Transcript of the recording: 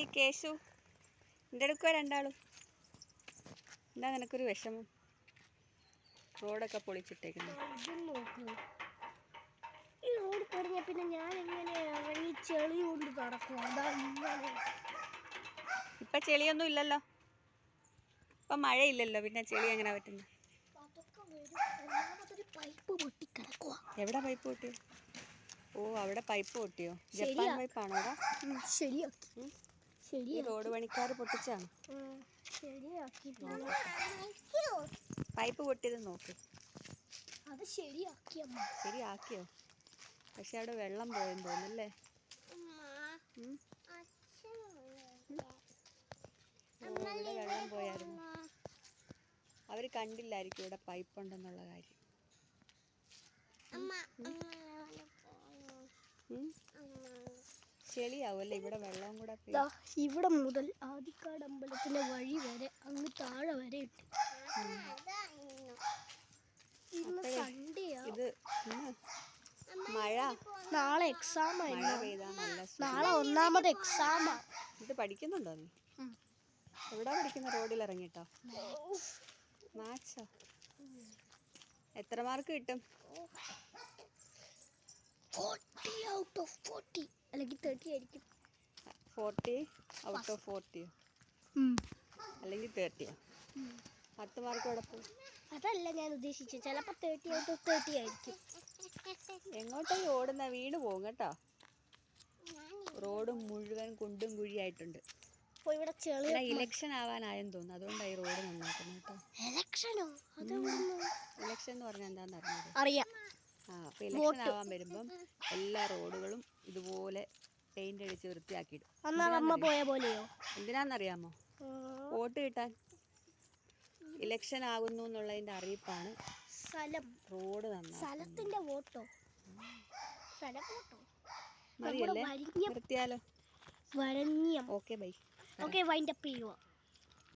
Hi Keshu. എന്റെ അടുക്കുക രണ്ടാളും? എന്താ നിനക്കൊരു വിഷമം? റോഡൊക്കെ പൊളിച്ചിട്ടേക്കുന്നു. ഈ റോഡ് പൊടിഞ്ഞ പിന്നെ ഞാൻ എങ്ങനെ ഇറങ്ങി ചെളി കൊണ്ട് നടക്കും? അതാ ഇങ്ങനെ. ഇപ്പം ചെളിയൊന്നും ഇല്ലല്ലോ. ഇപ്പൊ മഴയില്ലല്ലോ പിന്നെ ചെളി എങ്ങനെ പറ്റുന്നു? എവിടെ പൈപ്പ് പൊട്ടി ഓ അവിടെ പൈപ്പ് പൊട്ടിയോ? ജപ്പാൻ പൈപ്പാണോ ശരിയാക്കി. റോഡ് പണിക്കാർ പൊട്ടിച്ചാണ്. പൈപ്പ് പൊട്ടിയത് നോക്ക്. അത് ശരിയാക്കിയോ ശരിയാക്കിയോ പക്ഷെ അവിടെ വെള്ളം പോയെന്ന് തോന്നുന്നല്ലേ? ഇവിടെ വെള്ളം പോയായിരുന്നു. അവർ കണ്ടില്ലായിരിക്കും ഇവിടെ പൈപ്പ് ഉണ്ടെന്നുള്ള കാര്യം ഉം. ചെളിയാവുമല്ലേ ഇവിടെ വെള്ളം കൂടെ ദാ ഇവിടെ മുതൽ ആദിക്കാട് അമ്പലത്തിലെ വഴി വരെ അങ്ങ് താഴെ വരെ ഉണ്ട് ഇന്ന് സൺഡേയാ ഇത് ഇന്ന് മഴ. നാളെ എക്സാം മഴ ആയിരുന്നു. പെയ്താ നല്ല സുഖം. നാളെ ഒന്നാമത് എക്സാമാ ഇത് പഠിക്കുന്നുണ്ടോ നീ? എവിടാ പഠിക്കുന്ന റോഡിൽ ഇറങ്ങിട്ടോ? മാച്ചോ എത്ര മാർക്ക് കിട്ടും? ഔട്ട് ഓഫ് ഫോർട്ടി അല്ലെങ്കിൽ തേർട്ടി ആയിരിക്കും. ഫോർട്ടി ഔട്ട് ഓഫ് ഫോർട്ടിയോ അല്ലെങ്കിൽ തേർട്ടിയോ പത്ത് മാർക്ക് എവിടെ അതല്ല ഞാൻ ഉദ്ദേശിച്ചത്. ചിലപ്പോൾ തേർട്ടി ഔട്ട് ഓഫ് തേർട്ടി ആയിരിക്കും. എങ്ങോട്ടാ ഓടുന്ന വീണ് പോകും കേട്ടോ. റോഡ് മുഴുവൻ കുണ്ടും കുഴിയായിട്ടുണ്ട്. അപ്പോൾ ഇവിടെ ചെളി ഇവിടെ ഇലക്ഷൻ ആവാനായെന്ന് തോന്നുന്നു. അതുകൊണ്ടാണ് ഈ റോഡ് നന്നാക്കുന്നത് കേട്ടോ. അതെവിടുന്ന്? ഇലക്ഷൻ എന്ന് പറഞ്ഞാൽ എന്താണെന്ന് അറിയാം അറിയാം. ആ അപ്പോൾ ഇലക്ഷൻ ആവാൻ വരുമ്പം എല്ലാ റോഡുകളും ഇതുപോലെ പെയിന്റ് അടിച്ച് വൃത്തിയാക്കിയിടും. അമ്മ പോയ പോലെയോ? എന്തിനാണെന്നറിയാമോ വോട്ട് കിട്ടാൻ. ഇലക്ഷൻ ആകുന്നു എന്നുള്ളതിന്റെ അറിയിപ്പാണ് സ്ഥലം. റോഡ് സ്ഥലത്തിന്റെ വോട്ടോ? സ്ഥലം വോട്ടോ? മതിയല്ലേ? നിർത്തിയാലോ? വരഞ്ഞം okay bye. Okay wind up ചെയ്യുക